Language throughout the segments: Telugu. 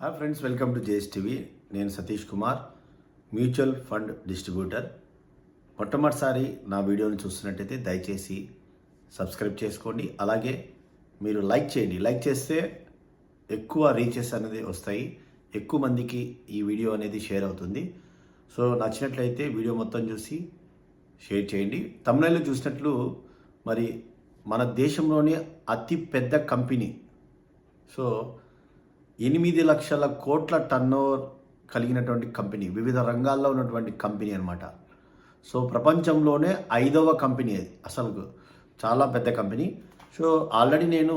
Hi friends welcome to JS TV నేను Satish Kumar mutual fund distributor. మొట్టమొదటిసారి నా వీడియోని చూస్తున్నట్టయితే దయచేసి సబ్స్క్రైబ్ చేసుకోండి. అలాగే మీరు లైక్ చేయండి. లైక్ చేస్తే ఎక్కువ రీచెస్ అనేది వస్తాయి. ఎక్కువ మందికి ఈ వీడియో అనేది షేర్ అవుతుంది. సో నచ్చినట్లయితే వీడియో మొత్తం చూసి షేర్ చేయండి. తమిళనాడులో చూసినట్లు మరి మన దేశంలోనే అతి పెద్ద కంపెనీ. సో ఎనిమిది లక్షల కోట్ల టర్నోవర్ కలిగినటువంటి కంపెనీ వివిధ రంగాల్లో ఉన్నటువంటి కంపెనీ అనమాట సో ప్రపంచంలోనే ఐదవ కంపెనీ అది. అసలు చాలా పెద్ద కంపెనీ. సో ఆల్రెడీ నేను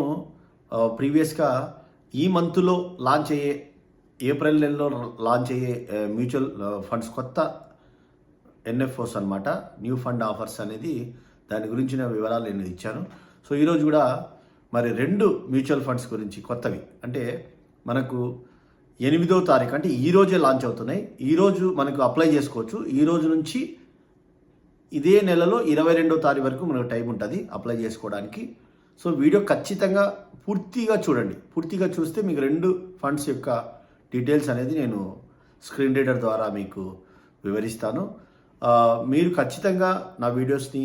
ప్రీవియస్గా ఈ మంత్లో లాంచ్ అయ్యే ఏప్రిల్ నెలలో లాంచ్ అయ్యే మ్యూచువల్ ఫండ్స్ కొత్త ఎన్ఎఫ్ఓస్ అనమాట న్యూ ఫండ్ ఆఫర్స్ అనేది దాని గురించిన వివరాలు నేను ఇచ్చాను. సో ఈరోజు కూడా మరి రెండు మ్యూచువల్ ఫండ్స్ గురించి కొత్తవి. అంటే మనకు ఎనిమిదో తారీఖు అంటే ఈరోజే లాంచ్ అవుతున్నాయి. ఈరోజు మనకు అప్లై చేసుకోవచ్చు. ఈ రోజు నుంచి ఇదే నెలలో ఇరవై రెండో తారీఖు వరకు మనకు టైం ఉంటుంది అప్లై చేసుకోవడానికి. సో వీడియో ఖచ్చితంగా పూర్తిగా చూడండి. పూర్తిగా చూస్తే మీకు రెండు ఫండ్స్ యొక్క డీటెయిల్స్ అనేది నేను స్క్రీన్ రీడర్ ద్వారా మీకు వివరిస్తాను. మీరు ఖచ్చితంగా నా వీడియోస్ని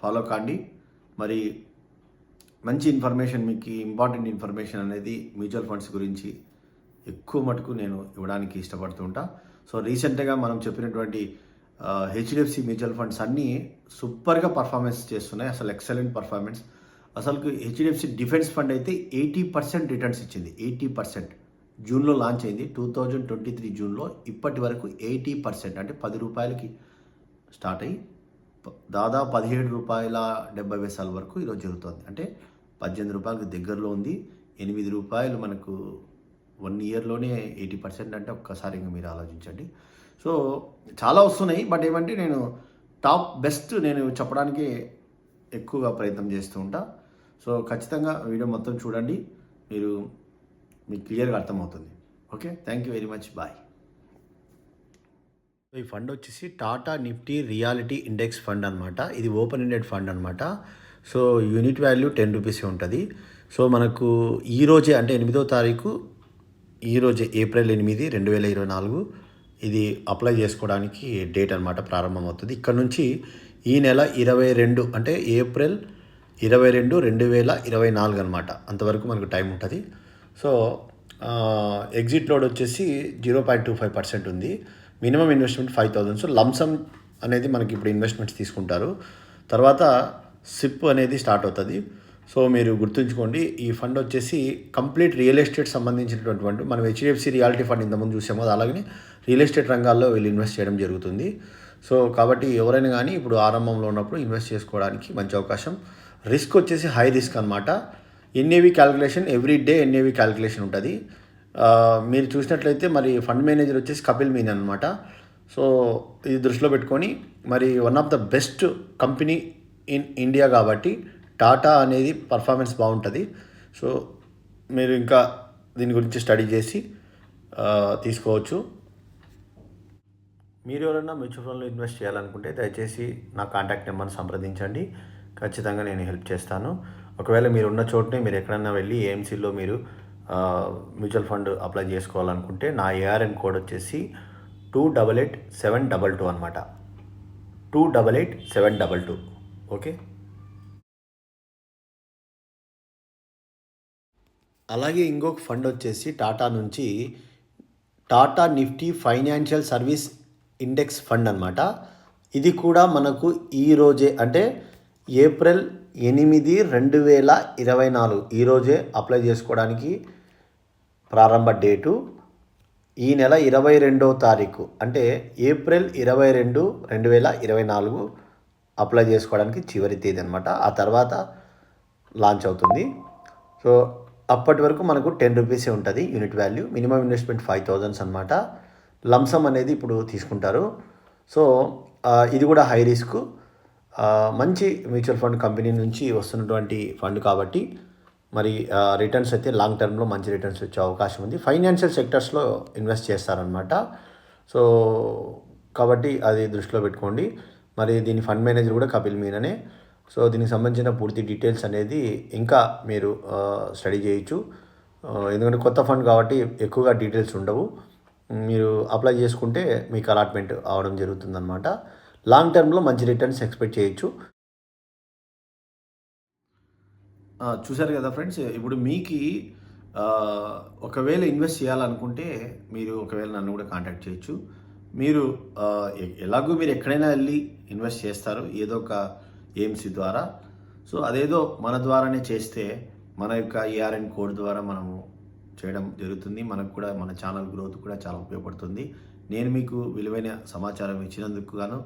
ఫాలో కాండి. మరి మంచి ఇన్ఫర్మేషన్ మీకు ఇంపార్టెంట్ ఇన్ఫర్మేషన్ అనేది మ్యూచువల్ ఫండ్స్ గురించి ఎక్కువ మటుకు నేను ఇవ్వడానికి ఇష్టపడుతూ ఉంటా. సో రీసెంట్గా మనం చెప్పినటువంటి హెచ్డిఎఫ్సి మ్యూచువల్ ఫండ్స్ అన్నీ సూపర్గా పర్ఫార్మెన్స్ చేస్తున్నాయి. అసలు ఎక్సలెంట్ పర్ఫార్మెన్స్. అసలు హెచ్డిఎఫ్సి డిఫెన్స్ ఫండ్ అయితే ఎయిటీ పర్సెంట్ రిటర్న్స్ ఇచ్చింది. Eighty percent. జూన్లో లాంచ్ అయింది. టూ థౌజండ్ ట్వంటీ త్రీ జూన్లో ఇప్పటి వరకు ఎయిటీ పర్సెంట్ అంటే పది రూపాయలకి స్టార్ట్ అయ్యి దాదాపు పదిహేడు రూపాయల డెబ్బై పైసల వరకు ఈరోజు జరుగుతుంది. అంటే పద్దెనిమిది రూపాయలకు దగ్గరలో ఉంది. ఎనిమిది రూపాయలు మనకు వన్ ఇయర్లోనే ఎయిటీ పర్సెంట్ అంటే ఒక్కసారి ఇంకా మీరు ఆలోచించండి. సో చాలా వస్తున్నాయి. బట్ ఏమంటే నేను టాప్ బెస్ట్ నేను చెప్పడానికి ఎక్కువగా ప్రయత్నం చేస్తూ ఉంటా. సో ఖచ్చితంగా వీడియో మొత్తం చూడండి. మీరు మీకు క్లియర్గా అర్థమవుతుంది. Okay? Thank you very much. Bye. ఈ ఫండ్ వచ్చేసి Tata Nifty reality index fund అనమాట ఇది ఓపెన్ ఎండెడ్ ఫండ్ అనమాట సో యూనిట్ వాల్యూ టెన్ రూపీసే ఉంటుంది. సో మనకు ఈ రోజే అంటే ఎనిమిదో తారీఖు ఈ రోజే ఏప్రిల్ ఎనిమిది రెండు వేల ఇరవై నాలుగు ఇది అప్లై చేసుకోవడానికి డేట్ అనమాట ప్రారంభమవుతుంది. ఇక్కడ నుంచి ఈ నెల ఇరవై రెండు అంటే ఏప్రిల్ ఇరవై రెండు రెండు వేల ఇరవై నాలుగు అనమాట అంతవరకు మనకు టైం ఉంటుంది. సో ఎగ్జిట్ లోడ్ వచ్చేసి zero point two five percent ఉంది. Minimum investment five thousand so lump sum అనేది మనకి ఇప్పుడు ఇన్వెస్ట్మెంట్స్ తీసుకుంటారు. తర్వాత సిప్ అనేది స్టార్ట్ అవుతుంది. సో మీరు గుర్తుంచుకోండి ఈ ఫండ్ వచ్చేసి కంప్లీట్ రియల్ ఎస్టేట్ సంబంధించినటువంటి మనం హెచ్డిఎఫ్సి రియాలిటీ ఫండ్ ఇంతకుముందు చూసామో అది అలాగనే రియల్ ఎస్టేట్ రంగాల్లో వీళ్ళు ఇన్వెస్ట్ చేయడం జరుగుతుంది. సో కాబట్టి ఎవరైనా కానీ ఇప్పుడు ఆరంభంలో ఉన్నప్పుడు ఇన్వెస్ట్ చేసుకోవడానికి మంచి అవకాశం. రిస్క్ వచ్చేసి హై రిస్క్ అనమాట NAV calculation every day NAV calculation ఉంటుంది. మీరు చూసినట్లయితే మరి ఫండ్ మేనేజర్ వచ్చేసి కపిల్ మీన్ అనమాట సో ఇది దృష్టిలో పెట్టుకొని మరి one of the best company in India కాబట్టి టాటా అనేది పర్ఫార్మెన్స్ బాగుంటుంది. సో మీరు ఇంకా దీని గురించి స్టడీ చేసి తీసుకోవచ్చు. మీరు ఎవరైనా మ్యూచువల్ ఫండ్లో ఇన్వెస్ట్ చేయాలనుకుంటే దయచేసి నా కాంటాక్ట్ నెంబర్ని సంప్రదించండి. ఖచ్చితంగా నేను హెల్ప్ చేస్తాను. ఒకవేళ మీరు ఉన్న చోటనే మీరు ఎక్కడైనా వెళ్ళి ఏఎంసీలో మీరు మ్యూచువల్ ఫండ్ అప్లై చేసుకోవాలనుకుంటే నా ఏఆర్ఎన్ కోడ్ వచ్చేసి two double eight seven double two అనమాట two double eight seven double two. Okay? అలాగే ఇంకొక ఫండ్ వచ్చేసి టాటా నుంచి Tata Nifty financial service index fund అనమాట ఇది కూడా మనకు ఈ రోజే అంటే ఏప్రిల్ ఎనిమిది రెండు వేల ఇరవై నాలుగు ఈరోజే అప్లై చేసుకోవడానికి ప్రారంభ డేటు ఈ నెల ఇరవై రెండో తారీఖు అంటే ఏప్రిల్ ఇరవై రెండు రెండు వేల ఇరవై నాలుగు అప్లై చేసుకోవడానికి చివరి తేదీ అనమాట ఆ తర్వాత లాంచ్ అవుతుంది. సో అప్పటి వరకు మనకు టెన్ రూపీసే ఉంటుంది unit value minimum investment five thousands అనమాట లంసమ్ అనేది ఇప్పుడు తీసుకుంటారు. సో ఇది కూడా హై రిస్క్. మంచి మ్యూచువల్ ఫండ్ కంపెనీ నుంచి వస్తున్నటువంటి ఫండ్ కాబట్టి మరి రిటర్న్స్ అయితే లాంగ్ టర్మ్లో మంచి రిటర్న్స్ వచ్చే అవకాశం ఉంది. ఫైనాన్షియల్ సెక్టర్స్లో ఇన్వెస్ట్ చేస్తారనమాట సో కాబట్టి అది దృష్టిలో పెట్టుకోండి. మరి దీని ఫండ్ మేనేజర్ కూడా కపిల్ మీననే. సో దీనికి సంబంధించిన పూర్తి డీటెయిల్స్ అనేది ఇంకా మీరు స్టడీ చేయొచ్చు. ఎందుకంటే కొత్త ఫండ్ కాబట్టి ఎక్కువగా డీటెయిల్స్ ఉండవు. మీరు అప్లై చేసుకుంటే మీకు అలాట్మెంట్ అవడం జరుగుతుందన్నమాట. లాంగ్ టర్మ్లో మంచి రిటర్న్స్ ఎక్స్పెక్ట్ చేయొచ్చు ఆ, చూశారు కదా ఫ్రెండ్స్? ఇప్పుడు మీకు ఒకవేళ ఇన్వెస్ట్ చేయాలనుకుంటే మీరు ఒకవేళ నన్ను కూడా కాంటాక్ట్ చేయొచ్చు. మీరు ఎలాగో మీరు ఎక్కడైనా వెళ్ళి ఇన్వెస్ట్ చేస్తారు ఏదో ఒక ఏఎంసీ ద్వారా. సో అదేదో మన ద్వారానే చేస్తే మన యొక్క ఏఆర్ఎన్ కోడ్ ద్వారా మనము చేయడం జరుగుతుంది. మనకు కూడా మన ఛానల్ గ్రోత్ కూడా చాలా ఉపయోగపడుతుంది. నేను మీకు విలువైన సమాచారం ఇచ్చినందుకు గాను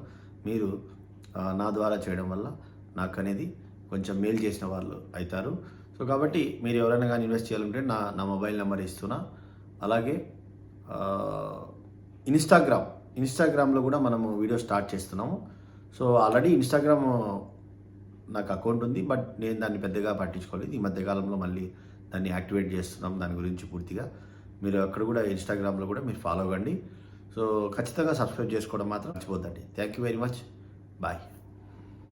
మీరు నా ద్వారా చేయడం వల్ల నాకు అనేది కొంచెం మెయిల్ చేసిన వాళ్ళు అవుతారు సో కాబట్టి మీరు ఎవరైనా కానీ ఇన్వెస్ట్ చేయాలంటే నా నా మొబైల్ నెంబర్ ఇస్తున్నా. అలాగే ఇన్స్టాగ్రామ్ ఇన్స్టాగ్రామ్లో కూడా మనము వీడియో స్టార్ట్ చేస్తున్నాము. సో ఆల్రెడీ ఇన్స్టాగ్రామ్ నాకు అకౌంట్ ఉంది బట్ నేను దాన్ని పెద్దగా పట్టించుకోలేదు. ఈ మధ్యకాలంలో మళ్ళీ దాన్ని యాక్టివేట్ చేస్తున్నాం దాని గురించి పూర్తిగా. మీరు అక్కడ కూడా ఇన్స్టాగ్రామ్లో కూడా మీరు ఫాలో అవ్వండి. సో ఖచ్చితంగా సబ్స్క్రైబ్ చేసుకోవడం మాత్రం మర్చిపోద్దండి. Thank you very much. Bye.